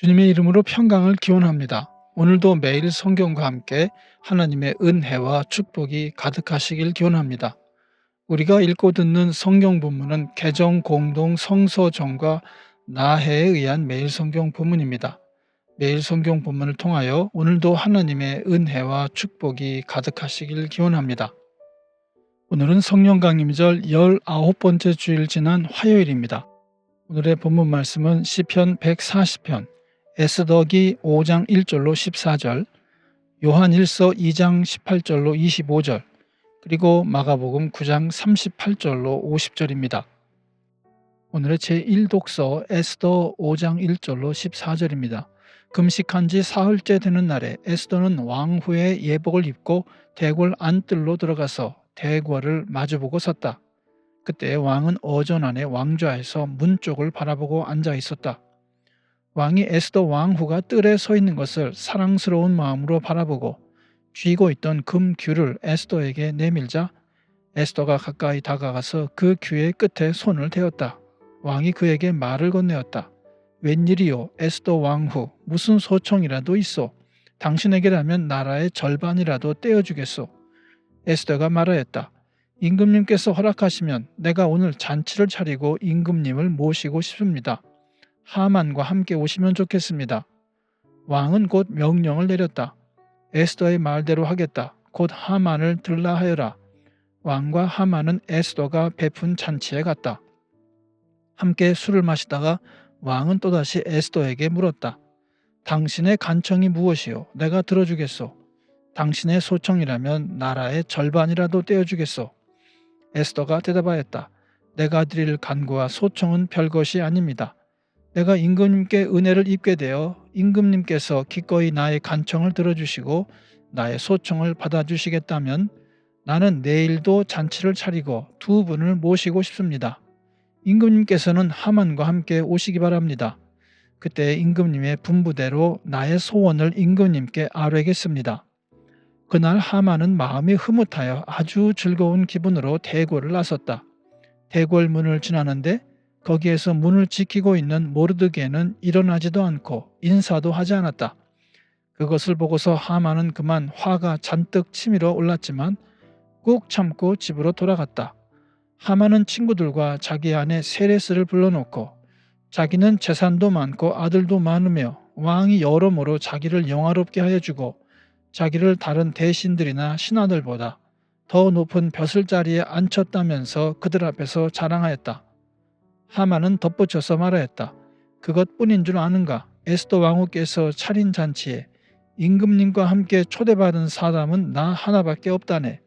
주님의 이름으로 평강을 기원합니다. 오늘도 매일 성경과 함께 하나님의 은혜와 축복이 가득하시길 기원합니다. 우리가 읽고 듣는 성경 본문은 개정 공동 성서정과 나해에 의한 매일 성경 본문입니다. 매일 성경 본문을 통하여 오늘도 하나님의 은혜와 축복이 가득하시길 기원합니다. 오늘은 성령 강림절 19번째 주일 지난 화요일입니다. 오늘의 본문 말씀은 시편 140편, 에스더기 5장 1절로 14절, 요한 1서 2장 18절로 25절, 그리고 마가복음 9장 38절로 50절입니다. 오늘의 제1독서 에스더 5장 1절로 14절입니다. 금식한 지 사흘째 되는 날에 에스더는 왕후의 예복을 입고 대궐 안뜰로 들어가서 대궐을 마주보고 섰다. 그때 왕은 어전 안에 왕좌에서 문 쪽을 바라보고 앉아 있었다. 왕이 에스더 왕후가 뜰에 서 있는 것을 사랑스러운 마음으로 바라보고 쥐고 있던 금 귤을 에스더에게 내밀자 에스더가 가까이 다가가서 그 귤의 끝에 손을 대었다. 왕이 그에게 말을 건네었다. 웬일이요 에스더 왕후 무슨 소청이라도 있어 당신에게라면 나라의 절반이라도 떼어주겠소. 에스더가 말하였다. 임금님께서 허락하시면 내가 오늘 잔치를 차리고 임금님을 모시고 싶습니다. 하만과 함께 오시면 좋겠습니다. 왕은 곧 명령을 내렸다. 에스더의 말대로 하겠다. 곧 하만을 들라 하여라. 왕과 하만은 에스더가 베푼 잔치에 갔다. 함께 술을 마시다가 왕은 또다시 에스더에게 물었다. 당신의 간청이 무엇이요? 내가 들어주겠소. 당신의 소청이라면 나라의 절반이라도 떼어주겠소. 에스더가 대답하였다. 내가 드릴 간구와 소청은 별것이 아닙니다. 내가 임금님께 은혜를 입게 되어 임금님께서 기꺼이 나의 간청을 들어주시고 나의 소청을 받아주시겠다면 나는 내일도 잔치를 차리고 두 분을 모시고 싶습니다. 임금님께서는 하만과 함께 오시기 바랍니다. 그때 임금님의 분부대로 나의 소원을 임금님께 아뢰겠습니다. 그날 하만은 마음이 흐뭇하여 아주 즐거운 기분으로 대궐을 나섰다. 대궐 문을 지나는데 거기에서 문을 지키고 있는 모르드게는 일어나지도 않고 인사도 하지 않았다. 그것을 보고서 하만은 그만 화가 잔뜩 치밀어 올랐지만 꾹 참고 집으로 돌아갔다. 하만은 친구들과 자기 아내 세레스를 불러놓고 자기는 재산도 많고 아들도 많으며 왕이 여러모로 자기를 영화롭게 하여 주고 자기를 다른 대신들이나 신하들보다 더 높은 벼슬자리에 앉혔다면서 그들 앞에서 자랑하였다. 하만은 덧붙여서 말하였다. 그것뿐인 줄 아는가? 에스더 왕후께서 차린 잔치에 임금님과 함께 초대받은 사람은 나 하나밖에 없다네.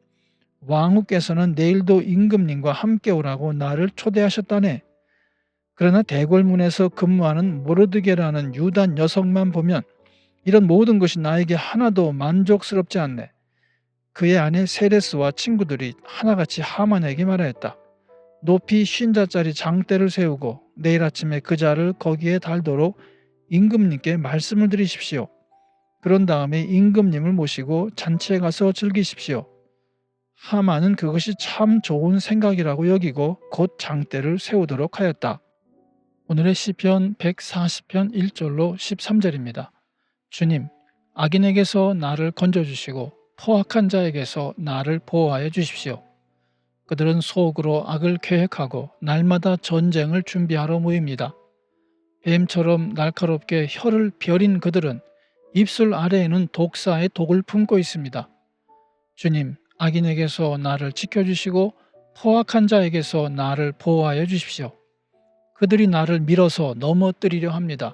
왕후께서는 내일도 임금님과 함께 오라고 나를 초대하셨다네. 그러나 대궐문에서 근무하는 모르드게라는 유단 여성만 보면 이런 모든 것이 나에게 하나도 만족스럽지 않네. 그의 아내 세레스와 친구들이 하나같이 하만에게 말하였다. 높이 쉰자짜리 장대를 세우고 내일 아침에 그 자를 거기에 달도록 임금님께 말씀을 드리십시오. 그런 다음에 임금님을 모시고 잔치에 가서 즐기십시오. 하만은 그것이 참 좋은 생각이라고 여기고 곧 장대를 세우도록 하였다. 오늘의 시편 140편 1절로 13절입니다. 주님, 악인에게서 나를 건져주시고 포악한 자에게서 나를 보호하여 주십시오. 그들은 속으로 악을 계획하고 날마다 전쟁을 준비하러 모입니다. 뱀처럼 날카롭게 혀를 벼린 그들은 입술 아래에는 독사의 독을 품고 있습니다. 주님, 악인에게서 나를 지켜주시고 포악한 자에게서 나를 보호하여 주십시오. 그들이 나를 밀어서 넘어뜨리려 합니다.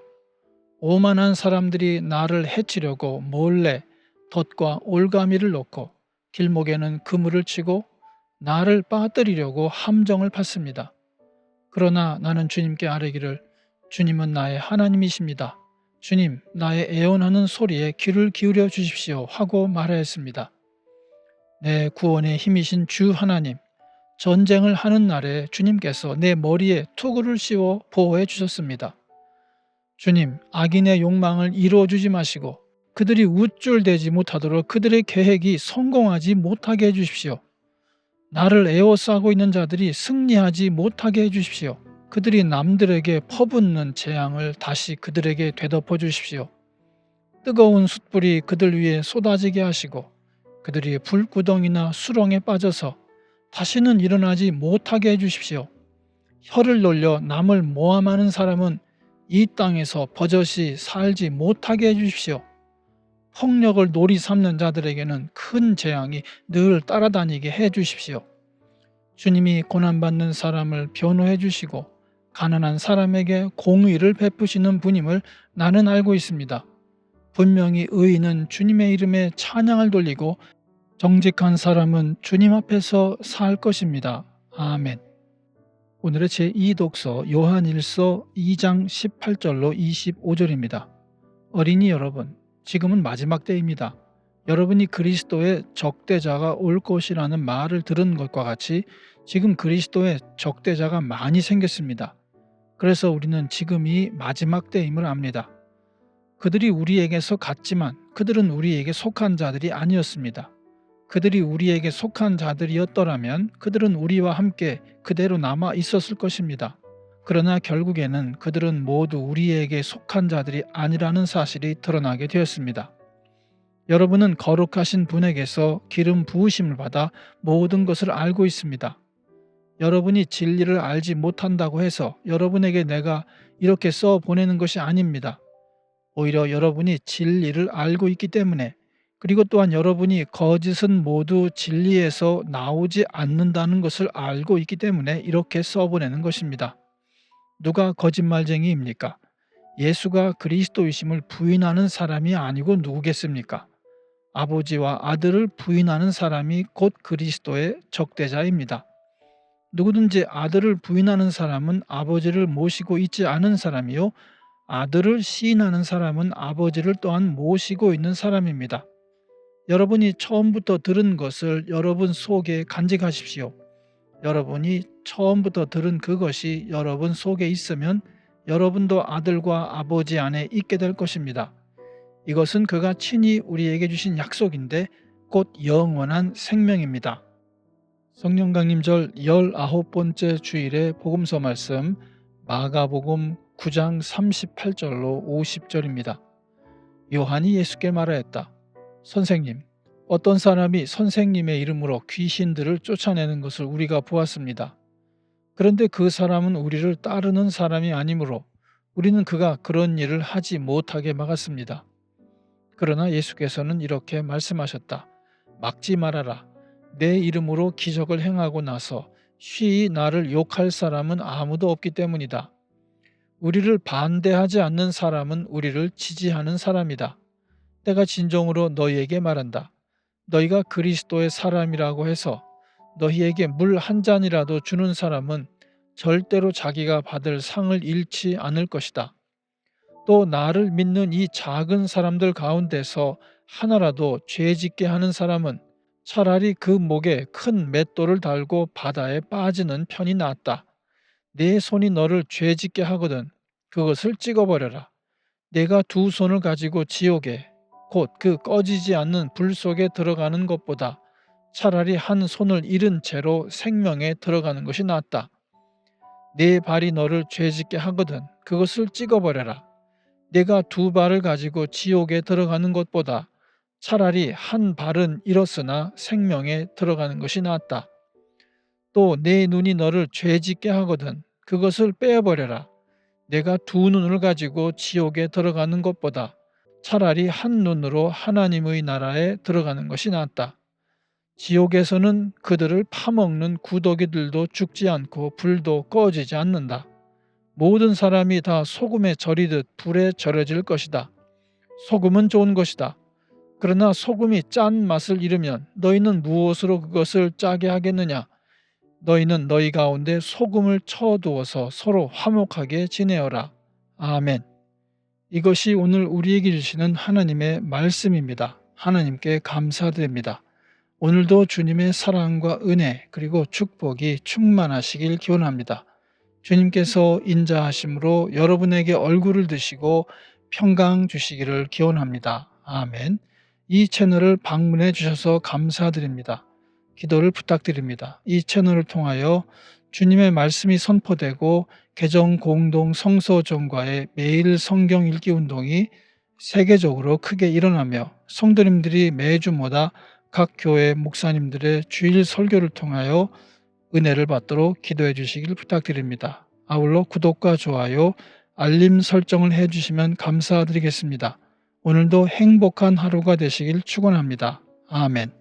오만한 사람들이 나를 해치려고 몰래 덫과 올가미를 놓고 길목에는 그물을 치고 나를 빠뜨리려고 함정을 팠습니다. 그러나 나는 주님께 아뢰기를 주님은 나의 하나님이십니다. 주님, 나의 애원하는 소리에 귀를 기울여 주십시오 하고 말하였습니다. 내 구원의 힘이신 주 하나님, 전쟁을 하는 날에 주님께서 내 머리에 투구를 씌워 보호해 주셨습니다. 주님, 악인의 욕망을 이루어 주지 마시고 그들이 우쭐대지 못하도록 그들의 계획이 성공하지 못하게 해 주십시오. 나를 에워싸고 있는 자들이 승리하지 못하게 해 주십시오. 그들이 남들에게 퍼붓는 재앙을 다시 그들에게 되덮어 주십시오. 뜨거운 숯불이 그들 위에 쏟아지게 하시고 그들이 불구덩이나 수렁에 빠져서 다시는 일어나지 못하게 해주십시오. 혀를 놀려 남을 모함하는 사람은 이 땅에서 버젓이 살지 못하게 해주십시오. 폭력을 놀이 삼는 자들에게는 큰 재앙이 늘 따라다니게 해 주십시오. 주님이 고난받는 사람을 변호해 주시고 가난한 사람에게 공의를 베푸시는 분임을 나는 알고 있습니다. 분명히 의인은 주님의 이름에 찬양을 돌리고 정직한 사람은 주님 앞에서 살 것입니다. 아멘. 오늘의 제2독서 요한일서 2장 18절로 25절입니다. 어린이 여러분, 지금은 마지막 때입니다. 여러분이 그리스도의 적대자가 올 것이라는 말을 들은 것과 같이 지금 그리스도의 적대자가 많이 생겼습니다. 그래서 우리는 지금이 마지막 때임을 압니다. 그들이 우리에게서 갔지만 그들은 우리에게 속한 자들이 아니었습니다. 그들이 우리에게 속한 자들이었더라면 그들은 우리와 함께 그대로 남아 있었을 것입니다. 그러나 결국에는 그들은 모두 우리에게 속한 자들이 아니라는 사실이 드러나게 되었습니다. 여러분은 거룩하신 분에게서 기름 부으심을 받아 모든 것을 알고 있습니다. 여러분이 진리를 알지 못한다고 해서 여러분에게 내가 이렇게 써 보내는 것이 아닙니다. 오히려 여러분이 진리를 알고 있기 때문에 그리고 또한 여러분이 거짓은 모두 진리에서 나오지 않는다는 것을 알고 있기 때문에 이렇게 써보내는 것입니다. 누가 거짓말쟁이입니까? 예수가 그리스도이심을 부인하는 사람이 아니고 누구겠습니까? 아버지와 아들을 부인하는 사람이 곧 그리스도의 적대자입니다. 누구든지 아들을 부인하는 사람은 아버지를 모시고 있지 않은 사람이요 아들을 시인하는 사람은 아버지를 또한 모시고 있는 사람입니다. 여러분이 처음부터 들은 것을 여러분 속에 간직하십시오. 여러분이 처음부터 들은 그것이 여러분 속에 있으면 여러분도 아들과 아버지 안에 있게 될 것입니다. 이것은 그가 친히 우리에게 주신 약속인데 곧 영원한 생명입니다. 성령 강림절 19번째 주일의 복음서 말씀 마가복음 9장 38절로 50절입니다. 요한이 예수께 말하였다. 선생님, 어떤 사람이 선생님의 이름으로 귀신들을 쫓아내는 것을 우리가 보았습니다. 그런데 그 사람은 우리를 따르는 사람이 아니므로 우리는 그가 그런 일을 하지 못하게 막았습니다. 그러나 예수께서는 이렇게 말씀하셨다. 막지 말아라. 내 이름으로 기적을 행하고 나서 쉬이 나를 욕할 사람은 아무도 없기 때문이다. 우리를 반대하지 않는 사람은 우리를 지지하는 사람이다. 내가 진정으로 너희에게 말한다. 너희가 그리스도의 사람이라고 해서 너희에게 물 한 잔이라도 주는 사람은 절대로 자기가 받을 상을 잃지 않을 것이다. 또 나를 믿는 이 작은 사람들 가운데서 하나라도 죄 짓게 하는 사람은 차라리 그 목에 큰 맷돌을 달고 바다에 빠지는 편이 낫다. 내 손이 너를 죄 짓게 하거든 그것을 찍어버려라. 내가 두 손을 가지고 지옥에 곧 그 꺼지지 않는 불 속에 들어가는 것보다 차라리 한 손을 잃은 채로 생명에 들어가는 것이 낫다. 내 발이 너를 죄짓게 하거든 그것을 찍어버려라. 내가 두 발을 가지고 지옥에 들어가는 것보다 차라리 한 발은 잃었으나 생명에 들어가는 것이 낫다. 또 내 눈이 너를 죄짓게 하거든 그것을 빼어버려라. 내가 두 눈을 가지고 지옥에 들어가는 것보다 차라리 한 눈으로 하나님의 나라에 들어가는 것이 낫다. 지옥에서는 그들을 파먹는 구더기들도 죽지 않고 불도 꺼지지 않는다. 모든 사람이 다 소금에 절이듯 불에 절여질 것이다. 소금은 좋은 것이다. 그러나 소금이 짠 맛을 잃으면 너희는 무엇으로 그것을 짜게 하겠느냐? 너희는 너희 가운데 소금을 쳐두어서 서로 화목하게 지내어라. 아멘. 이것이 오늘 우리에게 주시는 하나님의 말씀입니다. 하나님께 감사드립니다. 오늘도 주님의 사랑과 은혜 그리고 축복이 충만하시길 기원합니다. 주님께서 인자하심으로 여러분에게 얼굴을 드시고 평강 주시기를 기원합니다. 아멘. 이 채널을 방문해 주셔서 감사드립니다. 기도를 부탁드립니다. 이 채널을 통하여 주님의 말씀이 선포되고 개정 공동 성서정과의 매일 성경 읽기 운동이 세계적으로 크게 일어나며 성도님들이 매주마다 각 교회 목사님들의 주일 설교를 통하여 은혜를 받도록 기도해 주시길 부탁드립니다. 아울러 구독과 좋아요, 알림 설정을 해 주시면 감사드리겠습니다. 오늘도 행복한 하루가 되시길 축원합니다. 아멘.